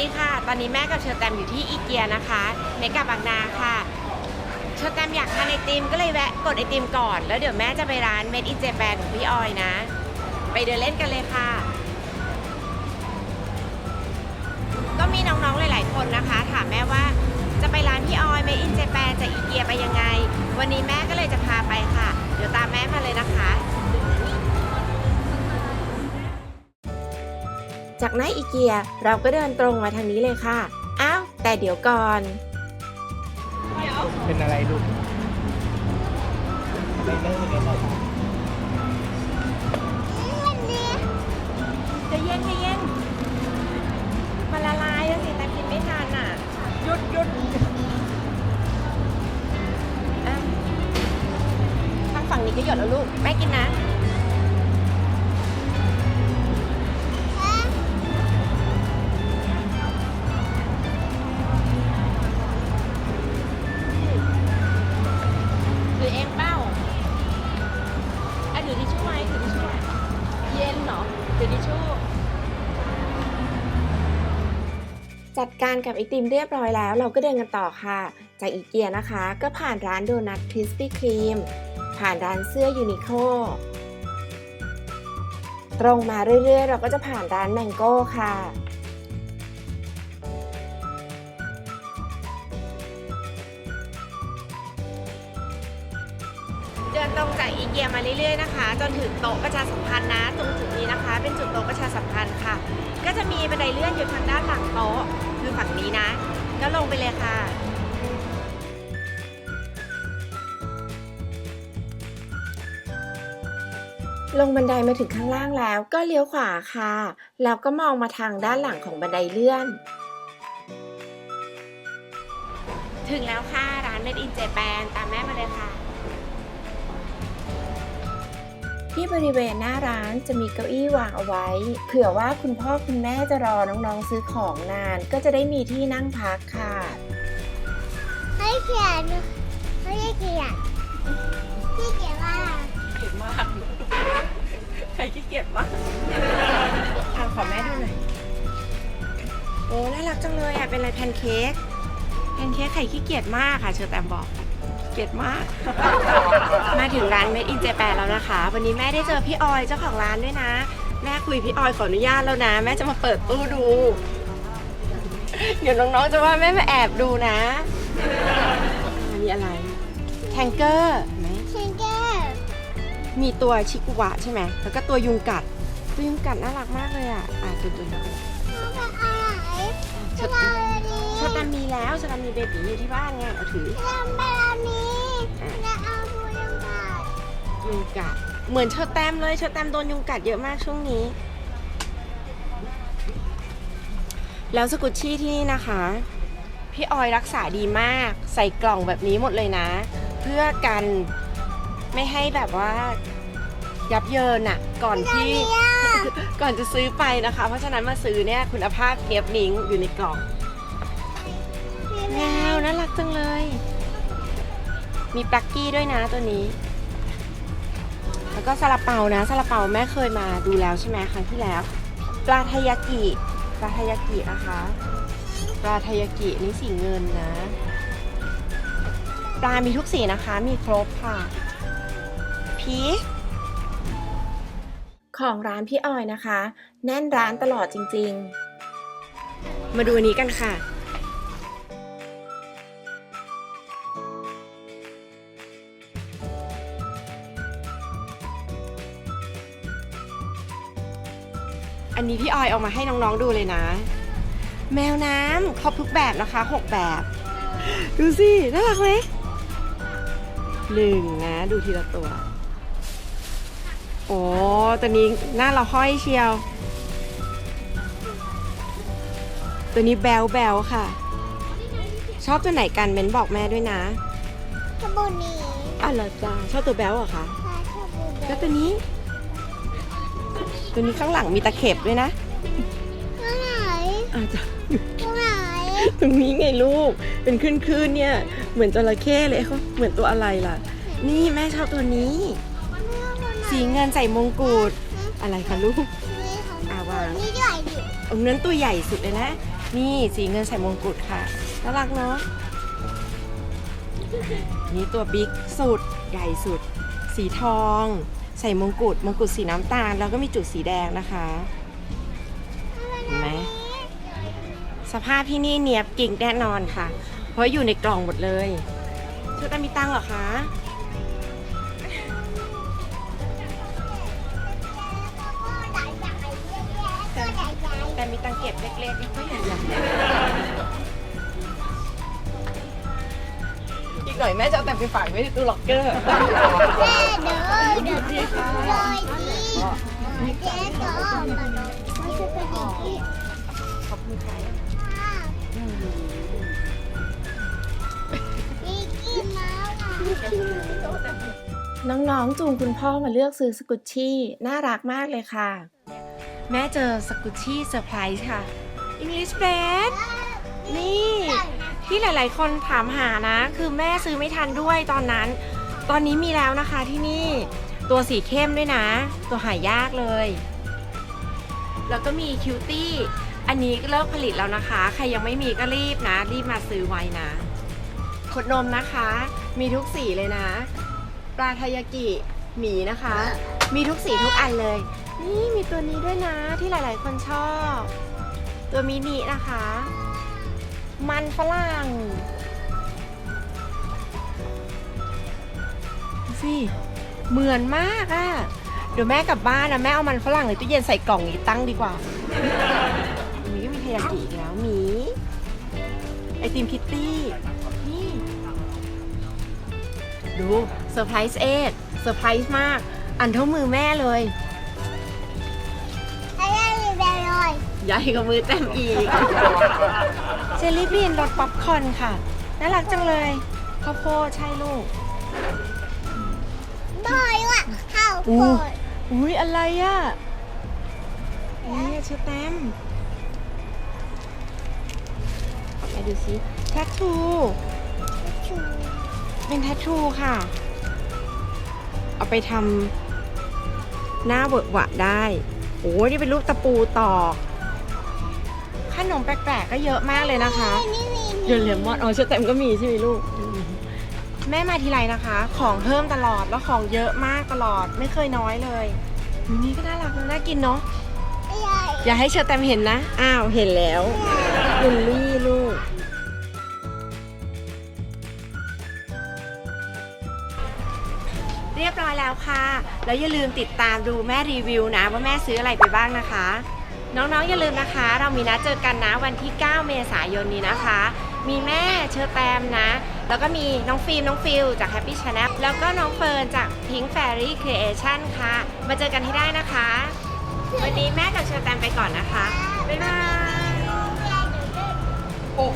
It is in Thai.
ดีค่ะ ตอนนี้แม่กับเชอร์แตมอยู่ที่อีเกียนะคะ เมกะบางนาค่ะ เชอร์แตมอยากทานไอติมก็เลยแวะกดไอติมก่อน แล้วเดี๋ยวแม่จะไปร้าน Made in Japan ของพี่ออยนะ ไปเดินเล่นกันเลยค่ะ ก็มีน้องๆหลาย ๆ คนนะคะ ถามแม่ว่าจะไปร้านพี่ออย Made in Japan จากอีเกียไปยังไง วันนี้แม่ก็เลยจะ จากหน้าอีเกียเราก็เดินตรงมาทางนี้เลยค่ะ อ้าว แต่เดี๋ยวก่อน เป็นอะไรลูกไม่เลิกเลยนะจะเย็นจะเย็นมันละลายแล้วสิแต่กินไม่ทันอะ หยุดหยุดอะทางฝั่งนี้ก็หยดแล้วลูก แม่กินนะ จัดการกับไอติมเรียบร้อยแล้ว เราก็เดินกันต่อค่ะ จากอีเกียนะคะ ก็ผ่านร้านโดนัทคริสปี้ครีมผ่านร้านเสื้อยูนิโคตรงมาเรื่อยๆ เราก็จะผ่านร้านแมงโก้ค่ะเดินตรงจากอีเกียมาเรื่อยๆนะคะ จนถึงโต๊ะประชาสัมพันธ์นะ ตรงจุดนี้นะคะ เป็นจุดโต๊ะประชาสัมพันธ์ค่ะ ก็จะมีบันไดเลื่อนอยู่ทางด้านหลังโต๊ะ คือฝั่งนี้นะ ก็ลงไปเลยค่ะ ลงบันไดมาถึงข้างล่างแล้วก็เลี้ยวขวาค่ะ แล้วก็มองมาทางด้านหลังของบันไดเลื่อน ถึงแล้วค่ะ ร้าน Made in Japan ตามแม่มาเลยค่ะ ที่บริเวณหน้าร้านจะมีเก้าอี้วางเอาไว้ เผื่อว่าคุณพ่อคุณแม่จะรอน้องๆซื้อของนาน ก็จะได้มีที่นั่งพักค่ะให้เขียนให้เขียนที่เขียนว่าเกียดมาก ใครขี้เกียจมากอะขอแม่ดูหน่อย โอ้ น่ารักจังเลยอะ เป็นอะไรแพนเค้ก แพนเค้กไข่ขี้เกียจมากค่ะ เชอแตมบอก เกลียดมาก มาถึงร้าน Made in Japan แล้วนะคะ วันนี้แม่ได้เจอพี่ออยเจ้าของร้านด้วยนะ แม่คุยพี่ออยขออนุญาตแล้วนะ แม่จะมาเปิดตู้ดู เดี๋ยวน้องๆจะว่าแม่มาแอบดูนะอันนี้อะไร แทงเกอร์ไหมเขียนแก้วมีตัวชิกุวะใช่ไหม แล้วก็ตัวยุงกัด ตัวยุงกัดน่ารักมากเลยอะ อะตัวตัวนี้มันเป็นอะไรชจะดทำอันนี้ ชดตันมีแล้วชดตันมีเบบีอยู่ที่บ้านไงเอาถือจะทำเป็นอันนี้จะเอาผู้ยังไงยุงกัดเหมือนเชอแตมเลยเชอแตมโดนยุงกัดเยอะมากช่วงนี้ แล้วสกุชชี่ที่นี่นะคะ พี่ออยรักษาดีมากใส่กล่องแบบนี้หมดเลยนะ เพื่อกันไม่ให้แบบว่ายับเยินอะก่อนที่ก่อนจะซื้อไปนะคะ เพราะฉะนั้นมาซื้อเนี่ยคุณภาพเนียบนิ้งอยู่ในกล่อง แมวน่ารักจังเลย มีปลักกี้ด้วยนะตัวนี้ แล้วก็ซาลาเปานะซาลาเปาแม่เคยมาดูแล้วใช่ไหมครั้งที่แล้ว ปลาทายากิปลาทายากินะคะ ปลาทายากินี่สีเงินนะ ปลา มีทุกสีนะคะ มีครบค่ะ พีชของร้านพี่ออยนะคะ แน่นร้านตลอดจริง ๆ มาดูอันนี้กันค่ะ อันนี้พี่ออยเอามาให้น้องๆดูเลยนะ แมวน้ำครบทุกแบบนะคะ 6 แบบ ดูสิน่ารักไหมหนึ่งนะ ดูทีละตัว โอ้ตัวนี้หน้าเราห้อยเชียว ตัวนี้แบลแบลค่ะ ชอบตัวไหนกันเม้นบอกแม่ด้วยนะขบุนีอะเหรอจ้าชอบตัวแบลเหรอคะค่ะขบุแล้วตัวนี้ ตัวนี้ข้างหลังมีตะเข็บด้วยนะตรงไหนอาจจะตรงไหนตรงนี้ไงลูก เป็นคลื่นๆเนี่ย เหมือนจระเข้เลยเขาเหมือนตัวอะไรล่ะ นี่แม่ชอบตัวนี้ สีเงินใส่มงกุฎอะไรคะลูกนี่ของอะวางนี่ใหญ่ดิตรงนั้นตัวใหญ่สุดเลยนะ นี่สีเงินใส่มงกุฎค่ะน่ารักเนาะนี่ตัวบิ๊กสุดใหญ่สุด สีทอง ใส่มงกุฎมงกุฎสีน้ำตาล แล้วก็มีจุดสีแดงนะคะเห็นไหมสภาพที่นี่เนียบกิ่งแน่นอนค่ะ เพราะอยู่ในกล่องหมดเลยเธอตามีตังค์เหรอคะแต่มีตังค์เก็บเล็กๆไม่ค่อยให หน่อยแม่จะเอาแต่ไปฝากไว้ในตู้ล็อกเกอร์ แม่เด้อเดี๋ยวพี่ลอยดีเจ๊ก็มาดูไม่ใช่เป็นอย่างที่ขอบคุณค่ะมีกินแล้วอะน้องๆ จูงคุณพ่อมาเลือกซื้อสกุชชี่ น่ารักมากเลยค่ะ แม่เจอสกุชชี่เซอร์ไพรส์ค่ะ English Bed นี่ ที่หลาย ๆ คนถามหานะ คือแม่ซื้อไม่ทันด้วยตอนนั้น ตอนนี้มีแล้วนะคะที่นี่ตัวสีเข้มด้วยนะ ตัวหายากเลย แล้วก็มีคิวตี้อันนี้เลิกผลิตแล้วนะคะ ใครยังไม่มีก็รีบนะ รีบมาซื้อไว้นะขดนมนะคะ มีทุกสีเลยนะ ปลาทายากิหมีนะคะ มีทุกสีทุกอันเลย นี่มีตัวนี้ด้วยนะที่หลาย ๆ คนชอบ ตัวมินินะคะ มันฝรั่งดูสิเหมือนมากอะเดี๋ยวแม่กลับบ้านนะแม่เอามันฝรั่งในตู้เย็นใส่กล่องนี้ตั้งดีกว่าอันนี้ก็มีทายากิอีกแล้วมีไอติมคิตตี้นี่ดูเซอร์ไพรส์เอ็ดเซอร์ไพรส์มาก อันเท่ามือแม่เลย ใหญ่กว่ามือแต้มอีก เจลลี่บีนรสป๊อปคอร์นค่ะ น่ารักจังเลยข้าวโพดใช่ลูก บอยว่ะข้าวโพอู้ดอุ้ยอะไรอะนี่เชอร์แตมไปดูสิแทททูชูเป็นแทททูค่ะ เอาไปทำหน้าเวอะหวะได้ โอ้ยนี่เป็นรูปตะปูตอกข นมแปลกๆก็เยอะมากเลยนะคะนี่มีเดือนเลมอนอ๋อเชอแตมก็มีใช่ไหมลูก แม่มาทีไรนะคะ ของเพิ่มตลอดแล้วของเยอะมากตลอดไม่เคยน้อยเลยอันนี้ก็น่ารักนะน่ากินเนาะใหญ่อย่าให้เชอแตมเห็นนะ อ้าวเห็นแล้วเยลลี่ลูกเรียบร้อยแล้วค่ะ แล้วอย่าลืมติดตามดูแม่รีวิวนะ ว่าแม่ซื้ออะไรไปบ้างนะคะ น้องๆ อย่าลืมนะคะ เรามีนัดเจอกันนะวันที่ 9 เมษายนนี้นะคะ มีแม่เชอแตมนะ แล้วก็มีน้องฟิล์มน้องฟิลจาก Happy Channel แล้วก็น้องเฟิร์นจาก Pink Fairy Creation ค่ะ มาเจอกันให้ได้นะคะ วันนี้แม่กับเชอแตมไปก่อนนะคะ บ๊ายบายโอ้